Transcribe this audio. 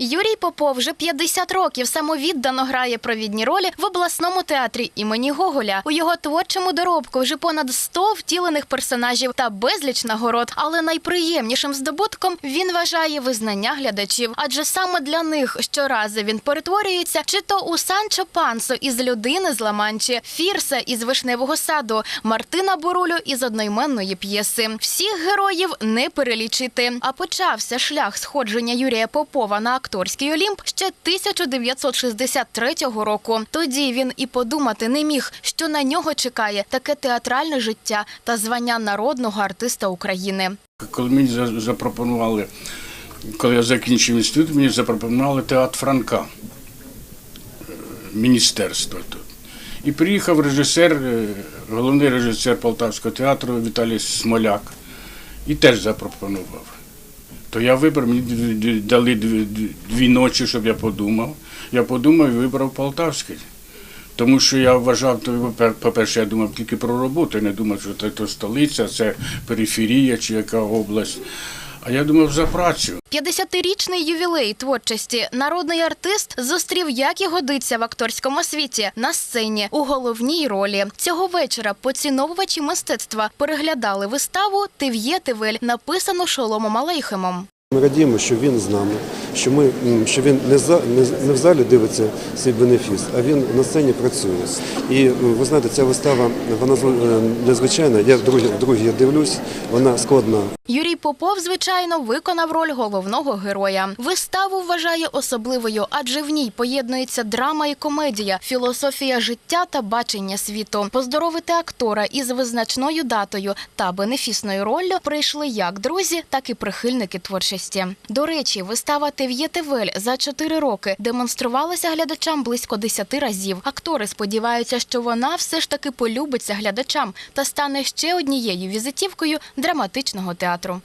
Юрій Попов вже 50 років самовіддано грає провідні ролі в обласному театрі імені Гоголя. У його творчому доробку вже понад 100 втілених персонажів та безліч нагород. Але найприємнішим здобутком він вважає визнання глядачів, адже саме для них щоразу він перетворюється чи то у Санчо Пансо із людини з Ламанчі, Фірса із вишневого саду, Мартина Бурулю із одноіменної п'єси. Всіх героїв не перелічити. А почався шлях сходження Юрія Попова на акторський Олімп ще 1963 року. Тоді він і подумати не міг, що на нього чекає таке театральне життя та звання народного артиста України. Коли мені за- запропонували, коли я закінчив інститут, мені запропонували театр Франка, е, міністерство тут. І приїхав режисер, е, головний режисер Полтавського театру Віталій Смоляк і теж запропонував. То я вибрав, мені дали дві, дві- ночі, щоб я подумав. Я подумав і вибрав Полтавський. Тому що я вважав, по-перше, я думав тільки про роботу, не думав, що це то столиця, це периферія чи яка область. А я думав за працю. 50-річний ювілей творчості народний артист зустрів, як і годиться в акторському світі на сцені у головній ролі. Цього вечора поціновувачі мистецтва переглядали виставу Тив'є Тивель, написану Шоломом Алейхемом. Ми радіємо, що він з нами, що ми що він не за не, не в залі дивиться свій бенефіс, а він на сцені працює. І ви знаєте, ця вистава вона е, незвичайна. Я вдруге, я дивлюсь, вона складна. Юрій Попов, звичайно, виконав роль головного героя. Виставу вважає особливою, адже в ній поєднується драма і комедія, філософія життя та бачення світу. Поздоровити актора із визначною датою та бенефісною роллю прийшли як друзі, так і прихильники творчості. До речі, вистава «Тев'є в'єтевель за чотири роки демонструвалася глядачам близько 10 разів. Актори сподіваються, що вона все ж таки полюбиться глядачам та стане ще однією візитівкою драматичного театру.